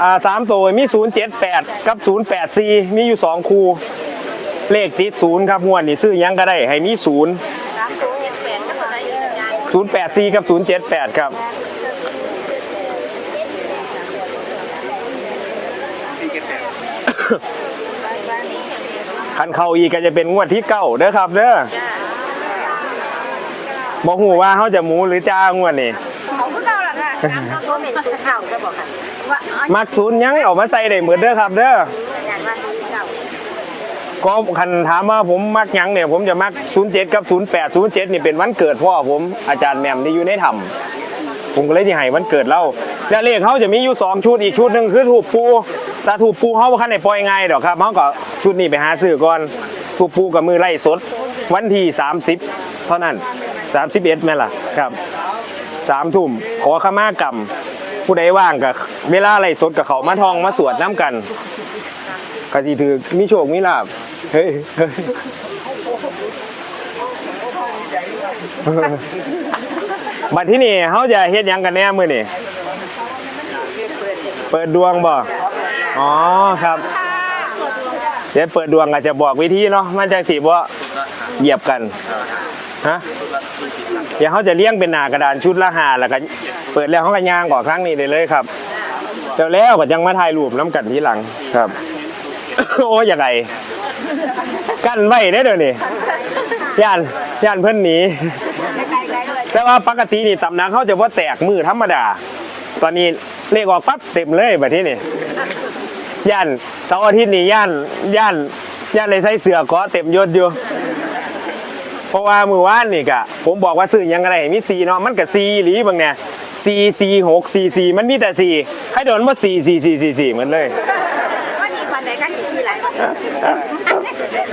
อ่าสามตัวมีศูนย์เจ็ดแปดกับศูนย์แปดสี่มีอยู่สองคู่ เลขติดศูนย์ครับงวดนี่ซื้อหยังก็ได้ ให้มีศูนย์สามศูนย์เจ็ดแปดก็ได้ยังไงศูนย์แปดสี่กับศูนย์เจ็ดแปดครับ คันเข้าอีกก็จะเป็นงวดที่เก้าเด้อครับเด้อบอกหูว่าเขาจะหมูหรือจ้างวดนี่ เขาก็เก่าละค่ะสามตัวเหม็นสีขาวจะบอกค่ะว่าอ๋อ มักศูนย์ยังเอามาใส่ได้เหมือนเด้อครับ เด้อก็คันถามว่าผมมักยังเนี่ยผมจะมัก 07 กับ 08 07นี่เป็นวันเกิดพ่อผมอาจารย์แหม่มที่อยู่ในถ้ำผมก็เลยที่ให้วันเกิดเล่าแล้วเลขเขาจะมีอยู่ 2 ชุดอีกชุดหนึ่งคือถูกปูแต่ถูกปูเขาคันได้ปล่อยง่ายดอกครับเขาก็ชุดนี้ไปหาซื้อก่อนถูกปูกับมือไล่สด วันที่ 30 เท่านั้น 31แม่ล่ะครับสามทุ่มขอขมากรรม ผู้ใดว่างกับเวลาไล่สดกับเขามาทองมาสวดน้ำกันก็สิถือมีโชคมีลาบเฮ้ยบัดที่นี่เขาจะเฮ็ดยังกันแน่มือนี่เปิดดวงบ่อ๋อครับเดี๋ยวเปิดดวงก็จะบอกวิธีเนาะมันจังสิบ่เหยียบกันฮะ เดี๋ยวเขาจะเลี้ยงเป็นหน้ากระดานชุดละหาแล้วก็เปิดแล้วเขาก็ย่างก่อครั้งนี้ได้เลยครับเดี๋ยวแล้วก็จังมาถ่ายรูปน้ำกันทีหลังครับ โอ้ยยังไงกั้นไว้ได้อเดี๋ยวนี้ย่านย่านเพื่อนหนีแต่ว่าปกตินี่ตำนักเขาจะว่าแตกมือธรรมดา ตอนนี้เลขออกปั๊บเต็มเลยแบบที่นี่ย่านเสาร์อาทิตย์นี่ย่านย่านย่านเลยใส่เสือเกาะเต็มยศอยู่ เพราะว่ามือว่านนี่กะผมบอกว่าซื้อหยังไงมีสีเนาะมันกับสีหลีบางเนี่ยสีสีหกสีสีมันมีแต่สีใครโดนว่าสีสีสีสีสีเหมือนเลยว่าดีคนไหนกันอยู่ที่ไร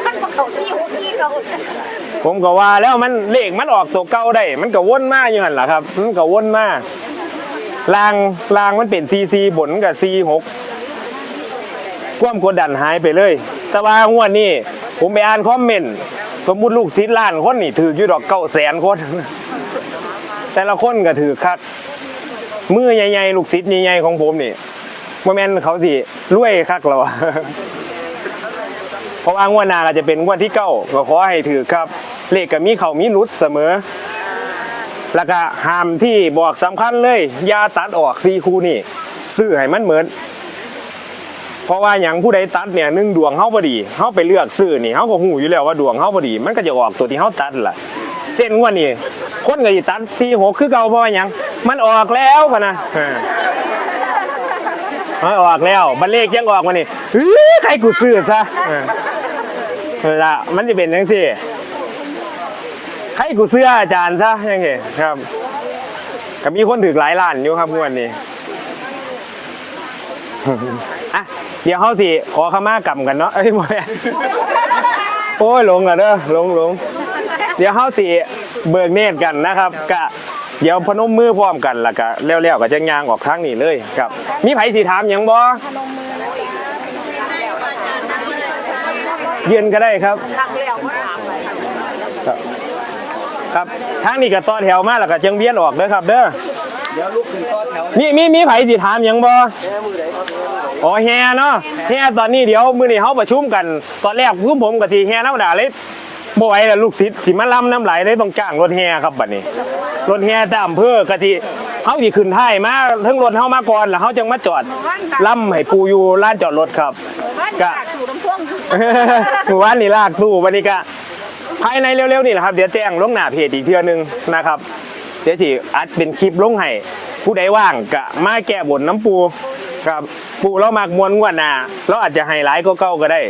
มันเขาซี่หัวซี่เขาผมก็ว่าแล้วมันเลขมันออกตัวเก่าได้ มันก็วนมาอยู่หันล่ะครับมันก็วนมาลางลางมันเป็นซีซีบนกับซีหกความกดดันหายไปเลย แต่ว่างวดนี้ผมไปอ่านคอมเมนต์ สมมุติลูกศิษย์ล้านคนนี่ถืออยู่ดอกเก้าแสนคน แต่ละคนก็ถือคักมือใหญ่ๆลูกศิษย์ใหญ่ๆของผมนี่ว่าแม่นเขาสิรวยคักแล้วอะเพราะว่างวดหน้าก็จะเป็นงวดที่เก้าก็ขอให้ถือครับ เลขก็มีเขามีรุดเสมอ แล้วก็ห้ามที่บอกสำคัญเลยยาตัดออกซีคูนี่ซื้อให้มันเหมือน เพราะว่าอย่างผู้ใดตัดเนี่ยหนึ่งดวงเฮาพอดีเฮาไปเลือกซื้อนี่เฮาก็หูอยู่แล้วว่าดวงเฮาพอดี มันก็จะออกตัวที่เฮาตัดล่ะ เส้นงวดนี้คนก็สิตัดซีหกคือเก่าเพราะว่าหยังมันออกแล้วพะนะอ่ามันออกแล้วบันเลขยังออกมานี่เฮ้ยใครกูซื้อซะอ่าเวลามันจะเป็นยังสิให้กูเสื้ออาจารย์ซะยังไงครับก็มีคนถือหลายล้านอยู่ครับงวดนี้อะ เดี๋ยวเขาสิขอขมากรรมกันเนาะเอ้ยบ่แม่นโอ้ยหลงละเด้อหลงหลงเดี๋ยวเขาสิเบิกเนตรกันนะครับกะเดี๋ยวพนมมือพร้อมกันแล้วก็แล้วๆก็จะยางออกทางนี้เลยครับ มีไผสิถามหยังบ่ยืนก็ได้ครับทางเลี้ยวก็ถามเลยครับทางนี้ก็ต่อแถวมาแล้วก็จังเวียนออกเด้อครับเด้อ เดี๋ยวลุกขึ้นต่อแถวมีมีมีไผสิถามหยังบ่อ๋อแฮเนาะแฮตอนนี้เดี๋ยวมื้อนี้เฮาประชุมกัน ตอนแรกคือผมกับทีแฮธรรมดาเลยบ่ไหวแล้วลูกศิษย์สิมาล่ำน้ำไหลเลยต้องจ้างรถแฮครับบัดนี้ รถแฮตามอำเภอกะทิเฮาสิขึ้นท้ายมาทั้งรถเฮามาก่อนแล้วเฮาจังมาจอดล่ำให้ปูอยู่ลานจอดรถครับกะถูน้ำพ่วงหมู่บ้านนี่ลากตู้วันนี้ก็ภายในเร็วๆนี่แหละครับ เดี๋ยวแจ้งลงหน้าเพจอีกเทื่อนึงนะครับ เดี๋ยวสิอัดเป็นคลิปลงให้ผู้ใดว่างกะมาแก้บนน้ำปูครับปูเรามากมวนกว่านาเราอาจจะไฮไลท์ก็เก้าก็ได้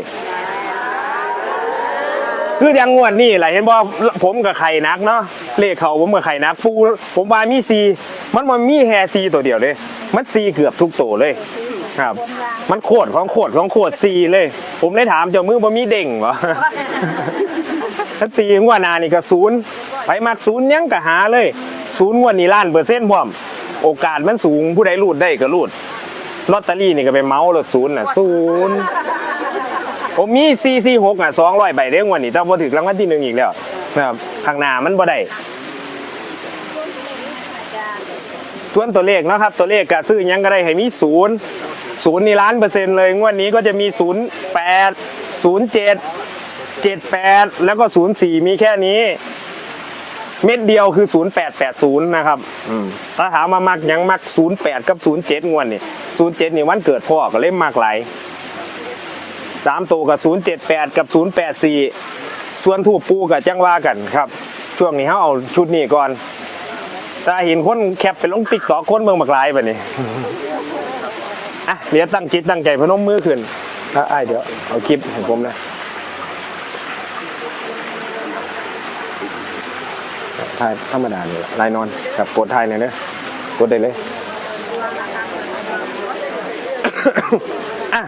คือย่างงวดนี่แหละเห็นบอกผมกับไข่นักเนาะเลขเขาผมกับไข่นักปูผมว่ามีซีมันมันมีแฮซีตัวเดียวเลย มันซีเกือบทุกตัวเลยครับ มันโคตรของโคตรของโคตรซีเลย ผมเลยถามเจ้ามือบ่มีเด้งวะถ้าซีงวดหนานี่ก็ศูนย์ไปมักศูนย์ยังก็หาเลย ศูนย์งวดนี้ล้านเปอร์เซ็นต์พร้อม โอกาสมันสูงผู้ใดรูดได้ก็รูดลอตเตอรี่นี่ก็ไปเมาส์รถศูนย์น่ะศูนย์ผมมีซีซีหกอะสองร้อยใบเด้งวันนี้แต่พอถึงรางวัลที่หนึ่งอีกแล้วนะครับข้างหน้ามันบ่ได้ส่วนตัวเลขนะครับ ตัวเลขก็ซื้อยังก็ได้ให้มีศูนย์ศูนย์นี่ล้านเปอร์เซ็นต์เลย งวดนี้ก็จะมีศูนย์แปดศูนย์เจ็ดเจ็ดแปดแล้วก็ศูนย์สี่มีแค่นี้ เม็ดเดียวคือ 0880 นะครับอืมถ้าถามมามักยังมัก 08 กับ 07 งวดนี่ 07 นี่วันเกิดพ่อก็เล่มมากหลายสามตัวกับ 078 กับ 084 ส่วนถูกปูกับจังว่ากันครับ ช่วงนี้เขาเอาชุดนี้ก่อนถ้าเห็นคนแคปไปลงติ๊กต่อคนเมืองมากหลายแบบนี้อะเดี๋ยวตั้งจิตตั้งใจพนมมือขึ้นอะอ้ายเดี๋ยวเอาคลิปของผมนะ ทายธรรมดาเลยลายนอนกับกดทายเนี่ยเนอะกดได้เลยอะ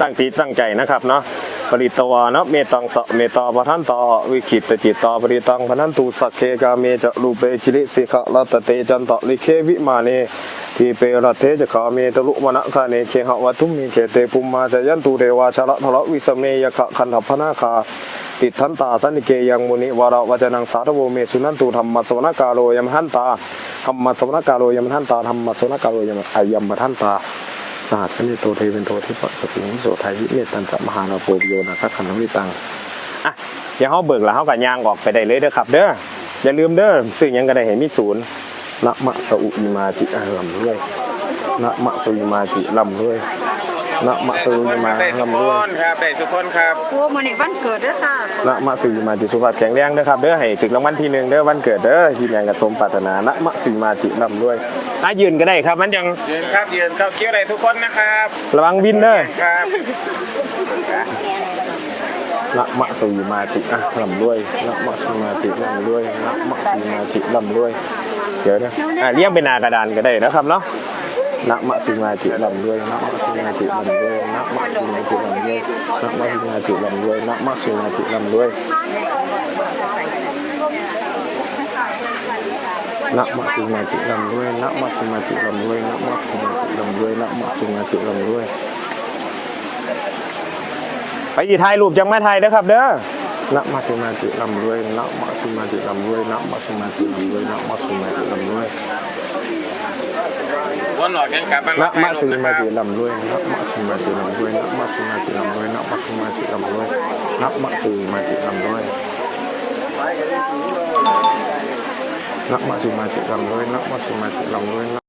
ตั้งตีตั้งใจนะครับเนาะ ปริตวานะเมตังสะเมตตาปะทันตาวิคิตจิตตาปริตังพนันตุสักเคกาเมจะรูเปจิริสิกะลัตเตจันตะลิเควิมาเนทีเปรัตเทจะขาเมตลุมณะคาเนเคหะวัตุมีเกเตปุมมาจะยันตุเดวาชละทะละวิสเมยคะคันธพนาคาติดทันตาสันิเกยังมุนิวาระวจนังสาธโวเมสุนันตุธรรมสวนกาโรยมหันตาธรรมสวนกาโรยมหันตาธรรมสวนกาโรยมอายัมมทันตา สหัสนิโตเทวินโตที่ปะสติงโสไทยวิเมตันตมหานาโปโยนะครับขันธวิตังอะอย่าเขาเบิกแล้วเขากับยางออกไปได้เลยเด้อครับ เด้ออย่าลืมเด้อซื้อยังก็ได้เห็นมีศูนย์ละมะสอุอิมาจิอะลำด้วยละมะสอุอิมาจิลำด้วย นะมะสะอุอิมาได้ทุกลำคด้วย นครับได้ทุกคนครับ โอ้มันในวันเกิดเด้อค่ะนะมะสุมาจิสุภาพแข็งแรงเด้อครับเด้อให้ถึงรางวัลที่หนึ่งเด้อวันเกิดเด้อที่แรงกระสมปรารถนานะมะสุมาจิลำด้วยอะยืนก็ได้ครับ มันยังยืนครับยืนเข้าคิ้วได้ทุกคนนะครับระวังวินเด้อครับนะมะสุมาจิอะลำด้วยนะมะสุมาจิลำด้วยนะมะสุมาจิลำด้วยเดี๋ยวนะอะเรียงเป็นหนากระดานก็ได้นะครับเนาะ นะมะสุมาจิลำด้วยนะมะสุมาจิลำด้วยนะมะสุมาจิลำด้วยนะมะสุมาจิลำด้วยนะมะสุมาจิลำด้วยนะมะสุมาจิลำด้วยนะมะสุมาจิลำด้วยนะมะสุมาจิลำด้วยนะมะสุมาจิลำด้วย ไปที่ถ่ายรูปจังแม่ไทยเด้อครับเด้อนะมะสุมาจิลำด้วยนะมะสุมาจิลำด้วยนะมะสุมาจิลำด้วยนะมะสุมาจิลำด้วย วนหลอดกันกลับนะมะสุนะคมารับจิลำด้วยนะมะสุมาจิลำด้วยนะมะสุมาจิลำด้วยนะมะสุมาจิลำด้วยนะมะสุมาจิลำด้วยนะมะสุมาจิลำด้วยนะมะสุมาจิลำด้วย